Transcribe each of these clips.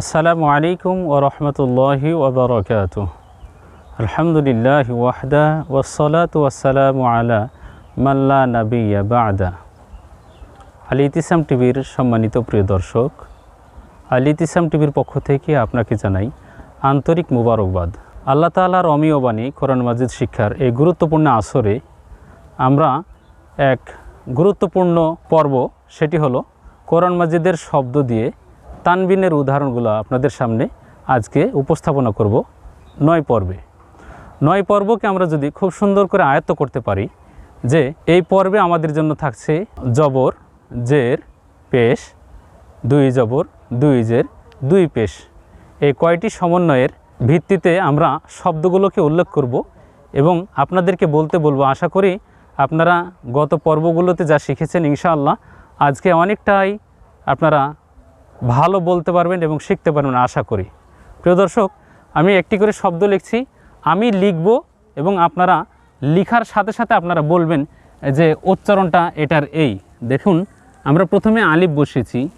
আসসালামু আলাইকুম ও রহমতুল্লাহি ওবরকাত আলহামদুলিল্লাহ ওয়াহদা ওসলাত ওয়াসালামু আলা মাল্লা নাবিয়া বাদা। আলী ইতিসাম টিভির সম্মানিত প্রিয় দর্শক, আলী ইতিসাম টিভির পক্ষ থেকে আপনাকে জানাই আন্তরিক মুবারকবাদ। আল্লাহ তালার অমীয় বাণী কোরআন মাজিদ শিক্ষার এই গুরুত্বপূর্ণ আসরে আমরা এক গুরুত্বপূর্ণ পর্ব, সেটি হলো কোরআন মাজিদের শব্দ দিয়ে তানবিনের উদাহরণগুলো আপনাদের সামনে আজকে উপস্থাপনা করব নয় পর্বে। নয় পর্বকে আমরা যদি খুব সুন্দর করে আয়ত্ত করতে পারি যে এই পর্বে আমাদের জন্য থাকছে জবর, জের, পেশ, দুই জবর, দুই জের, দুই পেশ। এই কয়টি সমন্বয়ের ভিত্তিতে আমরা শব্দগুলোকে উল্লেখ করব এবং আপনাদেরকে বলতে বলব, আশা করি আপনারা গত পর্বগুলোতে যা শিখেছেন ইনশাআল্লাহ, আজকে অনেকটাই আপনারা ভালো বলতে পারবেন এবং শিখতে পারবেন আশা করি। প্রিয় দর্শক, আমি একটি করে শব্দ লিখছি। আমি লিখব এবং আপনারা লিখার সাথে সাথে আপনারা বলবেন যে উচ্চারণটা এটার এই। দেখুন, আমরা প্রথমে আলিফ বসিয়েছি।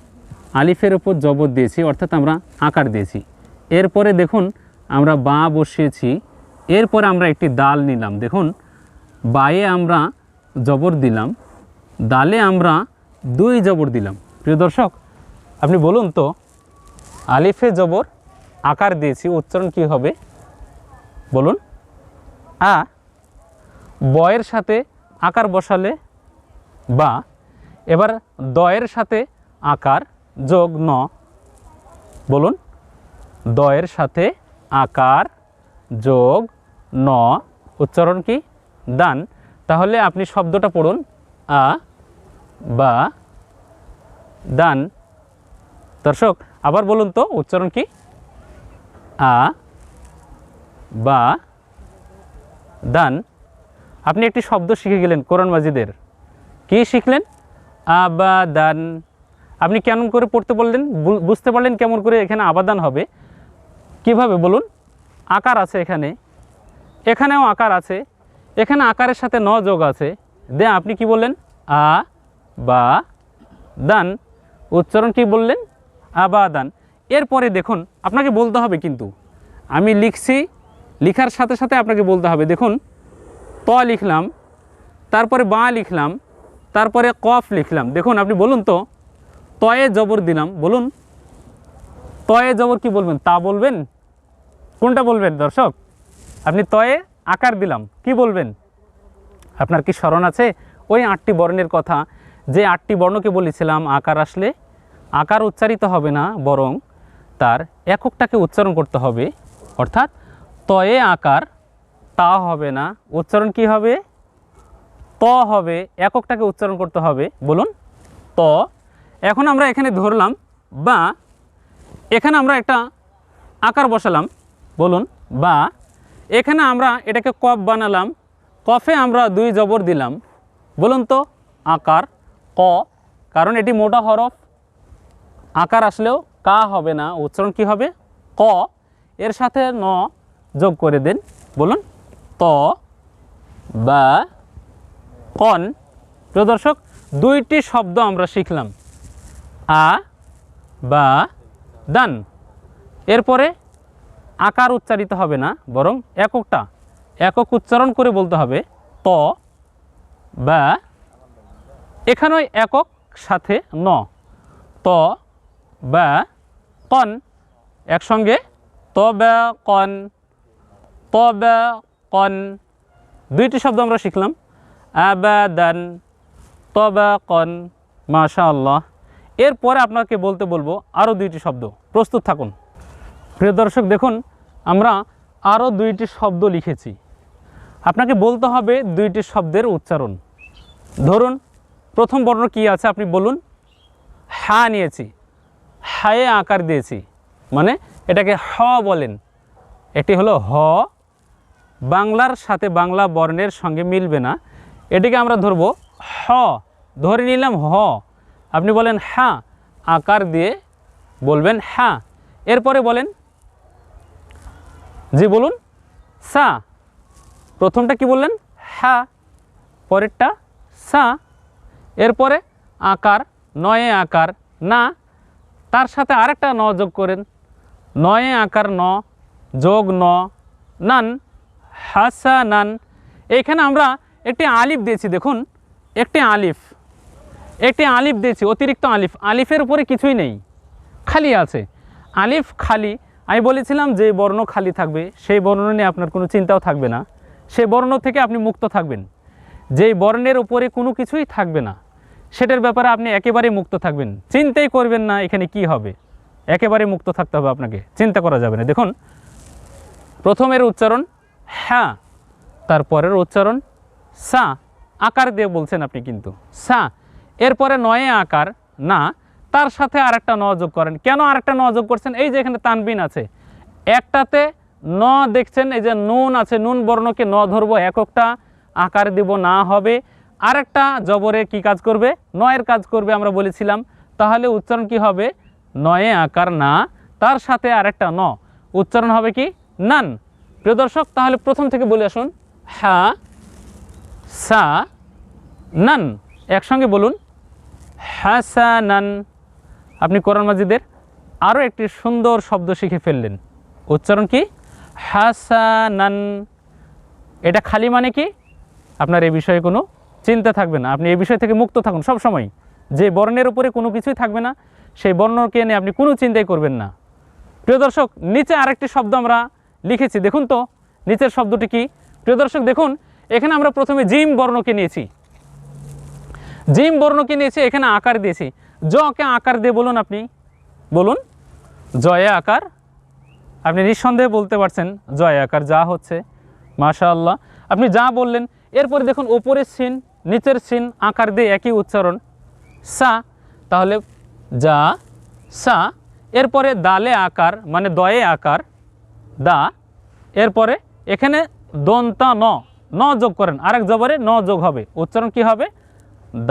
আলিফের ওপর জবর দিয়েছি, অর্থাৎ আমরা আকার দিয়েছি। এরপরে দেখুন, আমরা বা বসিয়েছি। এরপরে আমরা একটি দাল নিলাম। দেখুন, বায়ে আমরা জবর দিলাম, দালে আমরা দুই জবর দিলাম। প্রিয় দর্শক আপনি বলুন তো, আলিফে জবর আকার দিয়েছি, উচ্চারণ কি হবে? বলুন। আ, বয়ের সাথে আকার বসালে বা, এবার দয়ের সাথে আকার যোগ ন। বলুন। দয়ের সাথে আকার যোগ ন। উচ্চারণ কি? দান তাহলে আপনি শব্দটা পড়ুন। আ, বা দান দর্শক, আবার বলুন তো, উচ্চারণ কি? আ, বা, দান। আপনি একটি শব্দ শিখে গেলেন কোরআন মাজিদের। কি শিখলেন? আবাদান আপনি কেমন করে পড়তে বললেন? বুঝতে পারলেন কেমন করে এখানে আবাদান হবে? কীভাবে বলুন? আকার আছে এখানে। এখানেও আকার আছে। এখানে আকারের সাথে ন যোগ আছে। দে আপনি কি বললেন? আ, বা, দান। উচ্চারণ কি বললেন? আবাদান। এরপরে দেখুন, আপনাকে বলতে হবে কিন্তু, আমি লিখছি, লিখার সাথে সাথে আপনাকে বলতে হবে, দেখুন, ত লিখলাম, তারপরে বা লিখলাম, তারপরে কফ লিখলাম। দেখুন, আপনি বলুন তো, তয়ে জবর দিলাম, বলুন, তয়ে জবর কি বলবেন? তা বলবেন? কোনটা বলবেন দর্শক? আপনি তয়ে আকার দিলাম, কি বলবেন? আপনার কি স্মরণ আছে? ওই আটটি বর্ণের কথা, যে আটটি বর্ণকে বলেছিলাম, আকার আসলে আকার উচ্চারিত হবে না, বরং তার এককটাকে উচ্চারণ করতে হবে। অর্থাৎ তয়ে আকার, তা হবে না। উচ্চারণ কি হবে? ত হবে, এককটাকে উচ্চারণ করতে হবে। বলুন, ত। এখন আমরা এখানে ধরলাম, বা এখানে আমরা একটা আকার বসালাম। বলুন, বা এখানে আমরা এটাকে কফ বানালাম। কফে আমরা দুই জবর দিলাম। বলুন তো, আকার, ক, কারণ এটি মোটা হরফ। আকার আসলেও কা হবে না, উচ্চারণ কি হবে? ক। এর সাথে ন যোগ করে দেন, বলুন, ত, বা, কন। প্রিয় দর্শক, দুইটি শব্দ আমরা শিখলাম। আ, বা, দান। এরপরে আকার উচ্চারিত হবে না, বরং এককটা। একক উচ্চারণ করে বলতে হবে, ত, বা, এখানেও একক, সাথে ন। ত বা কন একসঙ্গে ত বা কন ত বা কন, দুইটি শব্দ আমরা শিখলাম। আবাদান তবাকন মাশা আল্লাহ এরপরে আপনাকে বলতে বলব আরও দুইটি শব্দ। প্রস্তুত থাকুন। প্রিয় দর্শক, দেখুন, আমরা আরও দুইটি শব্দ লিখেছি। আপনাকে বলতে হবে দুইটি শব্দের উচ্চারণ। ধরুন, প্রথম বর্ণ কী আছে আপনি বলুন। হা নিয়েছি। হায়ে আকার দিয়েছি। মানে এটাকে হ বলেন। এটি হলো হ। বাংলার সাথে বাংলা বর্ণের সঙ্গে মিলবে না। এটিকে আমরা ধরবো হ। ধরে নিলাম হ। আপনি বলেন হ্যাঁ আকার দিয়ে বলবেন হ্যাঁ এরপরে বলেন, জি বলুন, সা। প্রথমটা কি বললেন? হ্যাঁ পরেরটা সা। এরপরে আকার, নয়ে আকার, না। তার সাথে আরেকটা ন যোগ করেন। নয়ে আকার ন, যোগ ন, নান হাসা নান এইখানে আমরা একটি আলিফ দিয়েছি, দেখুন, একটি আলিফ একটি আলিফ দিয়েছি, অতিরিক্ত আলিফ। আলিফের উপরে কিছুই নেই, খালি আছে। আলিফ খালি, আমি বলেছিলাম যে বর্ণ খালি থাকবে, সেই বর্ণ নিয়ে আপনার কোনো চিন্তাও থাকবে না। সেই বর্ণ থেকে আপনি মুক্ত থাকবেন। যেই বর্ণের উপরে কোনো কিছুই থাকবে না। সেটার ব্যাপারে আপনি একেবারে মুক্ত থাকবেন। চিন্তাই করবেন না এখানে কি হবে। একেবারে মুক্ত থাকতে হবে আপনাকে। চিন্তা করা যাবে না। দেখুন, প্রথমের উচ্চারণ হ্যাঁ তারপরের উচ্চারণ সা। আকার দিয়ে বলছেন আপনি কিন্তু। সা। এরপরে নয়ে আকার, না, তার সাথে আরেকটা ন যোগ করেন। কেন আরেকটা ন যোগ করছেন? এই যে এখানে তানবিন আছে। একটাতে ন দেখছেন, এই যে নুন আছে। নুন বর্ণকে ন ধরবো, এককটা আকার দিব, না হবে। আরেকটা জবরে কি কাজ করবে? নয়ের কাজ করবে আমরা বলেছিলাম। তাহলে উচ্চারণ কি হবে? নয়ে আকার না, তার সাথে আর একটা ন। উচ্চারণ হবে কি? নান। প্রিয় দর্শক, তাহলে প্রথম থেকে বলে আসুন। হ্যাঁ সা, নান। একসঙ্গে বলুন। হাসানান আপনি কোরআন মাজিদের আরও একটি সুন্দর শব্দ শিখে ফেললেন। উচ্চারণ কি? হাসানান এটা খালি মানে কি? আপনার এই বিষয়ে কোনো চিন্তা থাকবে না। আপনি এই বিষয় থেকে মুক্ত থাকুন সব সময় যে বর্ণের উপরে কোনো কিছুই থাকবে না, সেই বর্ণকে নিয়ে আপনি কোনো চিন্তাই করবেন না। প্রিয় দর্শক, নিচে আরেকটি শব্দ আমরা লিখেছি। দেখুন তো, নিচের শব্দটি কি? প্রিয় দর্শক, দেখুন, এখানে আমরা প্রথমে জিম বর্ণকে নিয়েছি। জিম বর্ণকে নিয়েছি, এখানে আকার দিয়েছি। জকে আকার দিয়ে বলুন আপনি। বলুন, জয়ে আকার। আপনি নিঃসন্দেহে বলতে পারছেন, জয় আকার যা হচ্ছে মাশা আল্লাহ আপনি যা বললেন, এরপরে দেখুন ওপরের সিন নিচের সিন আকার দিয়ে একই উচ্চারণ। সা, তাহলে যা, সা, এরপরে দালে আকার মানে দয়ে আকার, দা, এরপরে এখানে দন্তা ন ন যোগ করেন, আরেক জবরে ন যোগ হবে। উচ্চারণ কি হবে?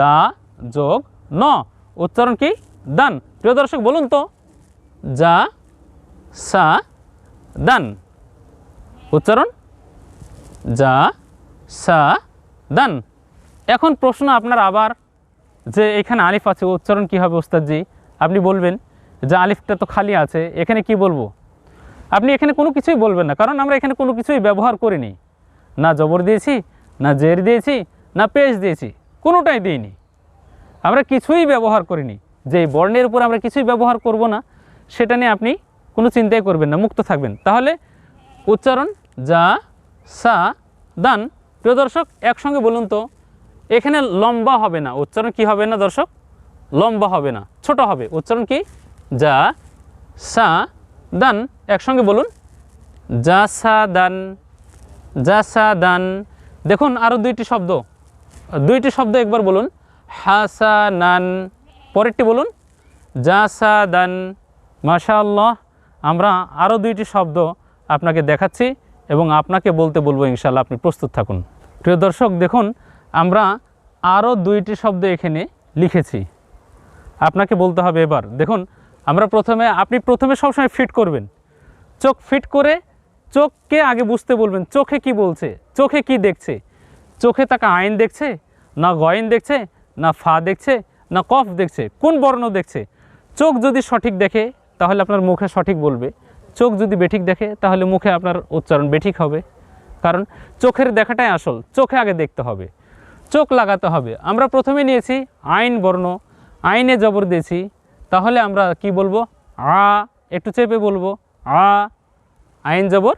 দা যোগ ন, উচ্চারণ কি? দান। প্রিয় দর্শক, বলুন তো, যা, সা, দান। উচ্চারণ, যা, সা, দান। এখন প্রশ্ন আপনার আবার যে এখানে আলিফ আছে, উচ্চারণ কী হবে ওস্তাদজি? আপনি বলবেন যে আলিফটা তো খালি আছে, এখানে কি বলব? আপনি এখানে কোনো কিছুই বলবেন না, কারণ আমরা এখানে কোনো কিছুই ব্যবহার করিনি। না জবর দিয়েছি, না জের দিয়েছি, না পেশ দিয়েছি, কোনোটাই দিইনি। আমরা কিছুই ব্যবহার করিনি। যে বর্ণের উপর আমরা কিছুই ব্যবহার করব না, সেটা নিয়ে আপনি কোনো চিন্তাই করবেন না, মুক্ত থাকবেন। তাহলে উচ্চারণ যা সা দান। প্রিয় দর্শক, একসঙ্গে বলুন তো এখানে লম্বা হবে না, উচ্চারণ কি হবে না দর্শক? লম্বা হবে না, ছোট হবে। উচ্চারণ কি? যা, সা, দান। একসঙ্গে বলুন। যা, সা, দান। যা, সা, দান। দেখুন আরও দুইটি শব্দ। দুইটি শব্দ একবার বলুন। হাসা নান। পরেরটি বলুন। যা জাসা দান। মাশা আল্লাহ আমরা আরও দুইটি শব্দ আপনাকে দেখাচ্ছি এবং আপনাকে বলতে বলব ইনশাল্লাহ আপনি প্রস্তুত থাকুন। প্রিয় দর্শক, দেখুন আমরা আরও দুইটি শব্দ এখানে লিখেছি। আপনাকে বলতে হবে এবার। দেখুন, আমরা প্রথমে, আপনি প্রথমে সবসময় ফিট করবেন। চোখ ফিট করে চোখকে আগে বুঝতে বলবেন, চোখে কি বলছে, চোখে কি দেখছে। চোখে তাকে আইন দেখছে, না গয়েন দেখছে, না ফা দেখছে, না কফ দেখছে, কোন বর্ণ দেখছে। চোখ যদি সঠিক দেখে, তাহলে আপনার মুখে সঠিক বলবে। চোখ যদি বেঠিক দেখে, তাহলে মুখে আপনার উচ্চারণ বেঠিক হবে। কারণ চোখের দেখাটাই আসল, চোখে আগে দেখতে হবে। চোখ লাগাতে হবে। আমরা প্রথমে নিয়েছি আইন বর্ণ। আইনে জবর দিয়েছি। তাহলে আমরা কি বলব? আ, একটু চেপে বলব। আ, আইন জবর,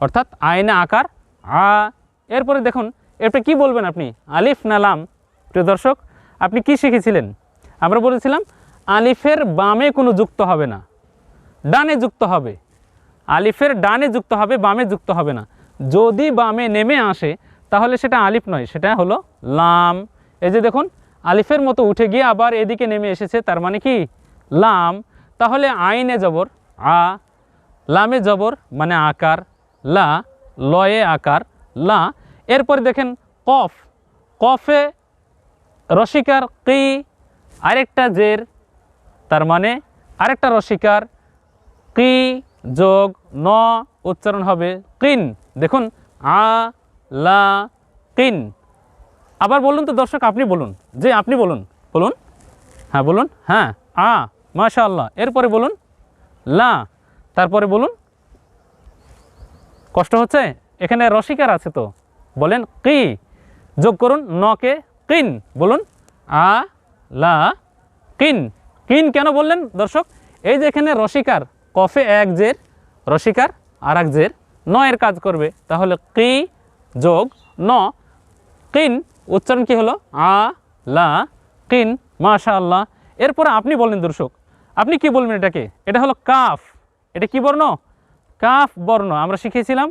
অর্থাৎ আইনে আকার, আ। এরপরে দেখুন এটা কি বলবেন আপনি? আলিফ না লাম? প্রিয় দর্শক, আপনি কি শিখেছিলেন? আমরা বলেছিলাম, আলিফের বামে কোনো যুক্ত হবে না। ডানে যুক্ত হবে। আলিফের ডানে যুক্ত হবে, বামে যুক্ত হবে না। যদি বামে নেমে আসে তাহলে সেটা আলিফ নয়, সেটা হলো লাম। এই যে দেখুন, আলিফের মতো উঠে গিয়ে আবার এদিকে নেমে এসেছে, তার মানে কি? লাম। তাহলে আইনে জবর, আ। লামে জবর মানে আকার, লা। লয়ে আকার, লা। এরপরে দেখেন, কফ। কফে রসিকার কি? আরেকটা জের, তার মানে আরেকটা রসিকার। কি যোগ ন, উচ্চারণ হবে কিন দেখুন, আ লা কিন আবার বলুন তো দর্শক, আপনি বলুন। যে আপনি বলুন। বলুন? হ্যাঁ বলুন। হ্যাঁ আ মাশা আল্লাহ এরপরে বলুন? লা। তারপরে বলুন? কষ্ট হচ্ছে? এখানে রসিকার আছে তো। বলেন, কি? যোগ করুন, নকে কিন বলুন, আ, লা কিন কিন কেন বললেন দর্শক? এই যে এখানে রসিকার, কফে এক জের, রসিকার আর এক জের, নয়ের কাজ করবে। তাহলে কি যোগ ন। কিন, উচ্চারণ কি হলো? আ, লা। কিন মাশা আল্লাহ এরপরে আপনি বললেন দর্শক, আপনি কি বলবেন এটাকে? এটা হলো কাফ। এটা কি বর্ণ? কাফ বর্ণ। আমরা শিখেছিলাম,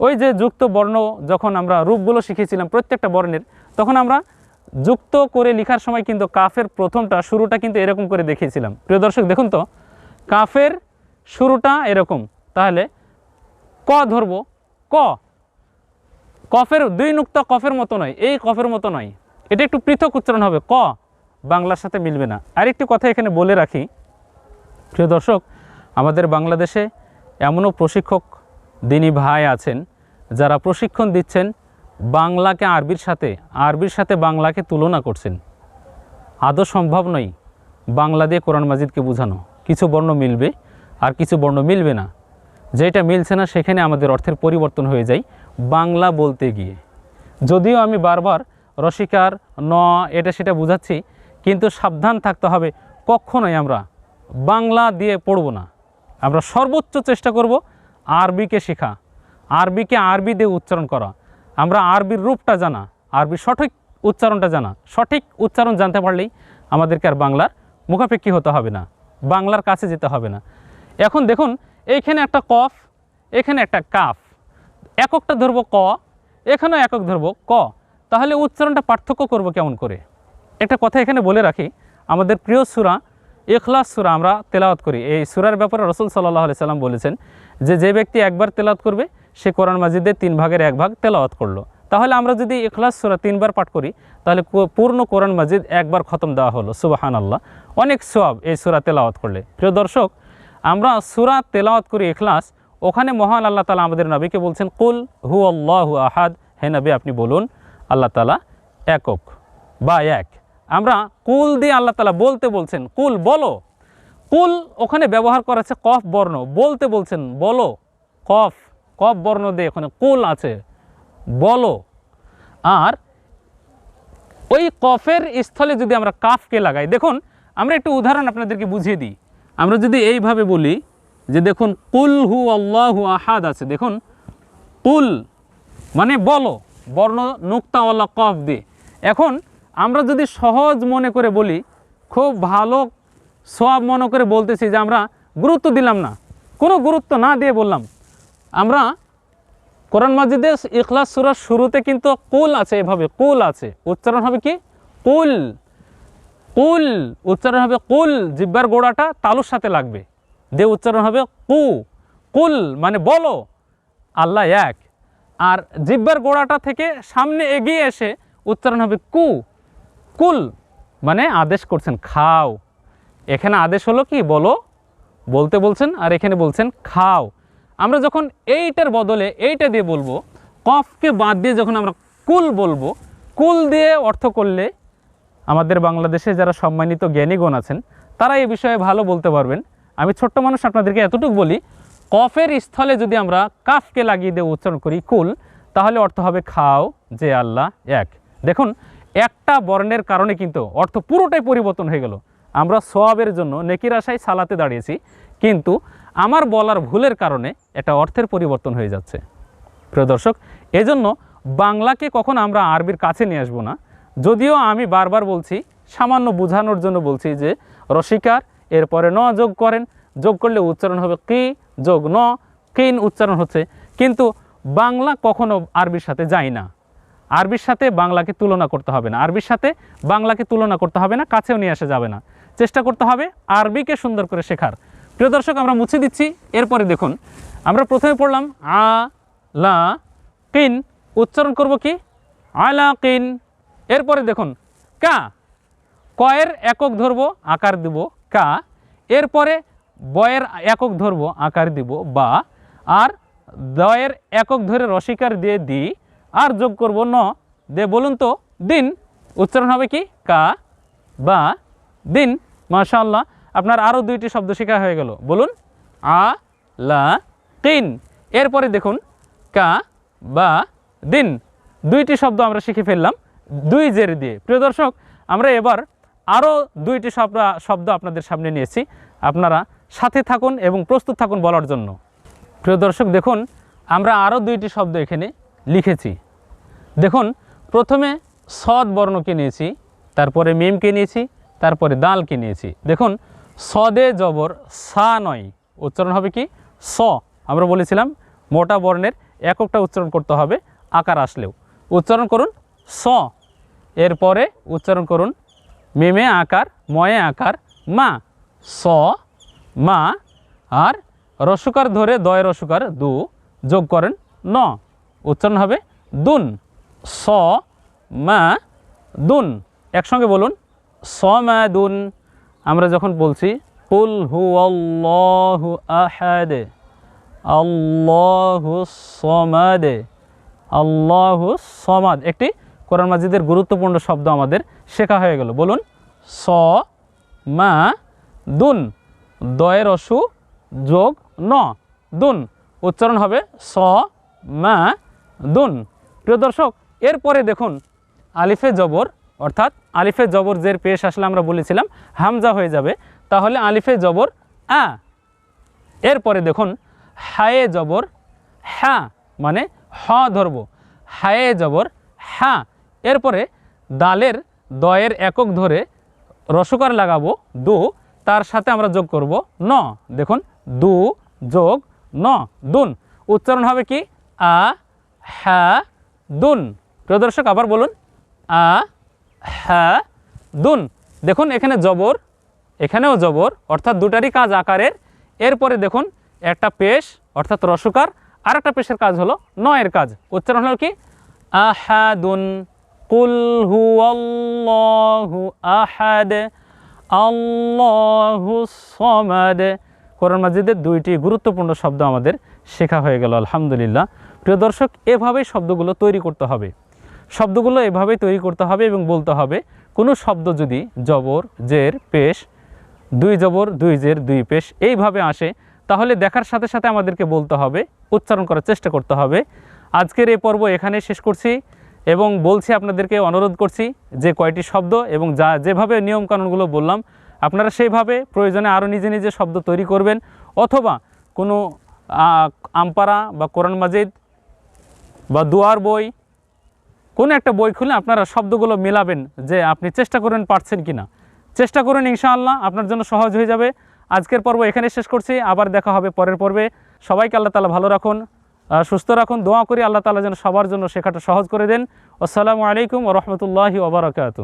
ওই যে যুক্ত বর্ণ যখন আমরা রূপগুলো শিখেছিলাম প্রত্যেকটা বর্ণের, তখন আমরা যুক্ত করে লেখার সময় কিন্তু কাফের প্রথমটা, শুরুটা কিন্তু এরকম করে দেখিয়েছিলাম। প্রিয় দর্শক, দেখুন তো, কাফের শুরুটা এরকম। তাহলে ক ধরবো? ক। কফের দুই নুক্তা কফের মতো নয়, এই কফের মতো নয়। এটা একটু পৃথক উচ্চারণ হবে, ক। বাংলার সাথে মিলবে না। আরেকটি কথা এখানে বলে রাখি। প্রিয় দর্শক, আমাদের বাংলাদেশে এমনও প্রশিক্ষক দিনী ভাই আছেন, যারা প্রশিক্ষণ দিচ্ছেন বাংলাকে আরবির সাথে আরবির সাথে বাংলাকে তুলনা করছেন। আদৌ সম্ভব নয় বাংলা দিয়ে কোরআন মাজিদকে বোঝানো। কিছু বর্ণ মিলবে আর কিছু বর্ণ মিলবে না। যেটা মিলছে না, সেখানে আমাদের অর্থের পরিবর্তন হয়ে যায় বাংলা বলতে গিয়ে। যদিও আমি বারবার রসিকার ন, এটা সেটা বুঝাচ্ছি, কিন্তু সাবধান থাকতে হবে, কখনোই আমরা বাংলা দিয়ে পড়ব না। আমরা সর্বোচ্চ চেষ্টা করব আরবিকে শেখা, আরবিকে আরবি দিয়ে উচ্চারণ করা। আমরা আরবির রূপটা জানা আরবির সঠিক উচ্চারণটা জানা, সঠিক উচ্চারণ জানতে পারলেই আমাদেরকে আর বাংলার মুখাপেক্ষী হতে হবে না, বাংলার কাছে যেতে হবে না। এখন দেখুন এইখানে একটা কফ, এখানে একটা কাফ। এককটা ধরবো ক, এখানেও একক ধরবো ক। তাহলে উচ্চারণটা পার্থক্য করব কেমন করে? একটা কথা এখানে বলে রাখি, আমাদের প্রিয় সুরা এখলাস সুরা আমরা তেলাওয়াত করি। এই সুরার ব্যাপারে রসুল সাল্লাহ আলি সাল্লাম বলেছেন যে যে ব্যক্তি একবার তেলাওয়াত করবে, সে কোরআন মাজিদের তিন ভাগের এক ভাগ তেলাওয়াত করল। তাহলে আমরা যদি এখলাস সুরা তিনবার পাঠ করি, তাহলে পূর্ণ কোরআন মাজিদ একবার খতম দেওয়া হলো সুবাহান আল্লাহ অনেক সোয়াব এই সুরা তেলাওয়াত করলে। প্রিয় দর্শক আমরা সুরা তেলাওয়াত করি এখলাস ওখানে মহান আল্লাহ তালা আমাদের নবীকে বলছেন, কুল হু আল্লাহু আহাদ। হে নবী, আপনি বলুন, আল্লাহ তালা একক বা এক। আমরা কুল দিয়ে আল্লাহ তালা বলতে বলছেন, কুল বলো। কুল ওখানে ব্যবহার করা আছে কফ বর্ণ। বলতে বলছেন, বলো। কফ কফ বর্ণ দিয়ে ওখানে কুল আছে, বলো। আর ওই কফের স্থলে যদি আমরা কাফকে লাগাই, দেখুন, আমরা একটু উদাহরণ আপনাদেরকে বুঝিয়ে দিই। আমরা যদি এইভাবে বলি যে দেখুন, কুল হু আল্লাহু আহাদ আছে। দেখুন, কুল মানে বলো, বর্ণ নুক্তাওয়ালা কফ দিয়ে। এখন আমরা যদি সহজ মনে করে বলি, খুব ভালো সব মনে করে বলতেছি যে আমরা গুরুত্ব দিলাম না। কোনো গুরুত্ব না দিয়ে বললাম। আমরা কোরআন মাজিদে ইখলাস সুরার শুরুতে কিন্তু কুল আছে এভাবে। কুল আছে। উচ্চারণ হবে কি? কুল। কুল, উচ্চারণ হবে কুল, জিব্বার গোড়াটা তালুর সাথে লাগবে। দিয়ে উচ্চারণ হবে কু, কুল মানে বলো, আল্লাহ এক। আর জিব্বার গোড়াটা থেকে সামনে এগিয়ে এসে উচ্চারণ হবে কু। কুল মানে আদেশ করছেন, খাও। এখানে আদেশ হলো কি? বলো, বলতে বলছেন আর এখানে বলছেন, খাও। আমরা যখন এইটার বদলে এইটা দিয়ে বলব, কফকে বাদ দিয়ে যখন আমরা কুল বলব, কুল দিয়ে অর্থ করলে আমাদের বাংলাদেশে যারা সম্মানিত জ্ঞানীগণ আছেন, তারা এই বিষয়ে ভালো বলতে পারবেন। আমি ছোট্ট মানুষ আপনাদেরকে এতটুকু বলি, কফের স্থলে যদি আমরা কাফকে লাগিয়ে দিয়ে উচ্চারণ করি কুল, তাহলে অর্থ হবে খাও, যে আল্লাহ এক। দেখুন, একটা বর্ণের কারণে কিন্তু অর্থ পুরোটাই পরিবর্তন হয়ে গেল। আমরা সোয়াবের জন্য নেকির আশায় সালাতে দাঁড়িয়েছি, কিন্তু আমার বলার ভুলের কারণে এটা অর্থের পরিবর্তন হয়ে যাচ্ছে। প্রিয় দর্শক, এজন্য বাংলাকে কখন আমরা আরবির কাছে নিয়ে আসব না। যদিও আমি বারবার বলছি, সামান্য বোঝানোর জন্য বলছি যে, রসিকার এরপরে ন যোগ করেন। যোগ করলে উচ্চারণ হবে কি যোগ ন, কিন উচ্চারণ হচ্ছে। কিন্তু বাংলা কখনো আরবির সাথে যায় না। আরবির সাথে বাংলাকে তুলনা করতে হবে না। আরবির সাথে বাংলাকে তুলনা করতে হবে না, কাছেও নিয়ে আসা যাবে না। চেষ্টা করতে হবে আরবিকে সুন্দর করে শেখার। প্রিয় দর্শক, আমরা মুছে দিচ্ছি। এরপরে দেখুন, আমরা প্রথমে পড়লাম আ, লা, কিন। উচ্চারণ করব কি? আলা কিন। এরপরে দেখুন, কা, কয়ের একক ধরব আকার দিব, কা, এরপরে বয়ের একক ধরব আকার দিব, বা, আর দয়ের একক ধরে রসিকার দিয়ে দি, আর যোগ করব ন। দে, বলুন তো, দিন। উচ্চারণ হবে কি? কা, বা, দিন। মাশাআল্লাহ, আপনার আরও দুইটি শব্দ শেখা হয়ে গেল। বলুন, আ, লা কিন এরপরে দেখুন, কা, বা, দিন। দুইটি শব্দ আমরা শিখে ফেললাম। দুই জের দিয়ে। প্রিয় দর্শক, আমরা এবার আরও দুইটি শব্দ শব্দ আপনাদের সামনে নিয়েছি। আপনারা সাথে থাকুন এবং প্রস্তুত থাকুন বলার জন্য। প্রিয় দর্শক, দেখুন, আমরা আরও দুইটি শব্দ এখানে লিখেছি। দেখুন, প্রথমে সদ বর্ণকে নিয়েছি, তারপরে মিমকে নিয়েছি, তারপরে দালকে নিয়েছি। দেখুন, সদে জবর, সা নয়। উচ্চারণ হবে কি? স। আমরা বলেছিলাম, মোটা বর্ণের এককটা উচ্চারণ করতে হবে, আকার আসলেও। উচ্চারণ করুন স। এরপরে উচ্চারণ করুন, মিমে আকার, ময়ে আকার, মা। স, মা, আর রসুকার ধরে দয় রসুকার দু যোগ করেন ন। উচ্চারণ হবে দুন। স, মা, দুন। একসঙ্গে বলুন, স, মা, দুন। আমরা যখন বলছি, কুল হু আল্লাহু আহাদে, আল্লাহু সমাদে, আল্লাহু সমাদ। একটি কোরআন মাজিদের গুরুত্বপূর্ণ শব্দ আমাদের শেখা হয়ে গেল। বলুন, স, মা, দুন, দয়ের অসু, যোগ, ন। দুন, উচ্চারণ হবে স, মা, দুন। প্রিয় দর্শক, এরপরে দেখুন, আলিফে জবর, অর্থাৎ আলিফে জবর জের পেশ আসলে আমরা বলেছিলাম, হামজা হয়ে যাবে। তাহলে আলিফে জবর, আ। এরপরে দেখুন, হায়ে জবর হ্যাঁ মানে হ ধরব। হায়ে জবর হ্যাঁ এরপরে দালের দয়ের একক ধরে রসকার লাগাবো দু, তার সাথে আমরা যোগ করব ন। দেখুন, দু যোগ ন, দুন। উচ্চারণ হবে কি? আ হ্যাঁ দুন। প্রিয় দর্শক, আবার বলুন। আ হ্যাঁ দুন। দেখুন, এখানে জবর, এখানেও জবর, অর্থাৎ দুটারই কাজ আকারের। এরপরে দেখুন, একটা পেশ, অর্থাৎ রসকার আর একটা পেশের কাজ হলো নয়ের কাজ। উচ্চারণ হলো কি? আহাদুন কুল হু আল্লাহু আহাদ আল্লাহু সমাদ কোরআন মাজিদের দুইটি গুরুত্বপূর্ণ শব্দ আমাদের শেখা হয়ে গেল, আলহামদুলিল্লাহ। প্রিয় দর্শক, এভাবেই শব্দগুলো তৈরি করতে হবে। শব্দগুলো এভাবেই তৈরি করতে হবে এবং বলতে হবে, কোনো শব্দ যদি জবর, জের, পেশ, দুই জবর, দুই জের, দুই পেশ এইভাবে আসে, তাহলে দেখার সাথে সাথে আমাদেরকে বলতে হবে, উচ্চারণ করার চেষ্টা করতে হবে। আজকের এই পর্ব এখানে শেষ করছি। এবং বলছি আপনাদেরকে অনুরোধ করছি যে কয়টি শব্দ এবং যা যেভাবে নিয়মকানুনগুলো বললাম, আপনারা সেইভাবে প্রয়োজনে আরও নিজে নিজে শব্দ তৈরি করবেন অথবা কোনো আমপারা বা কোরআন মাজিদ বা দুয়ার বই, কোনো একটা বই খুলে আপনারা শব্দগুলো মেলাবেন যে আপনি চেষ্টা করেন পারছেন কি না চেষ্টা করুন ইনশাআল্লাহ, আপনার জন্য সহজ হয়ে যাবে। আজকের পর্ব এখানে শেষ করছি, আবার দেখা হবে পরের পর্বে। সবাইকে আল্লাহ তালা ভালো রাখুন। সুস্থ রাখুন, দোয়া করি, আল্লাহ তালা যেন সবার জন্য শেখাটা সহজ করে দেন। আসসালামু আলাইকুম রহমতুল্লাহি ওবরাকাতু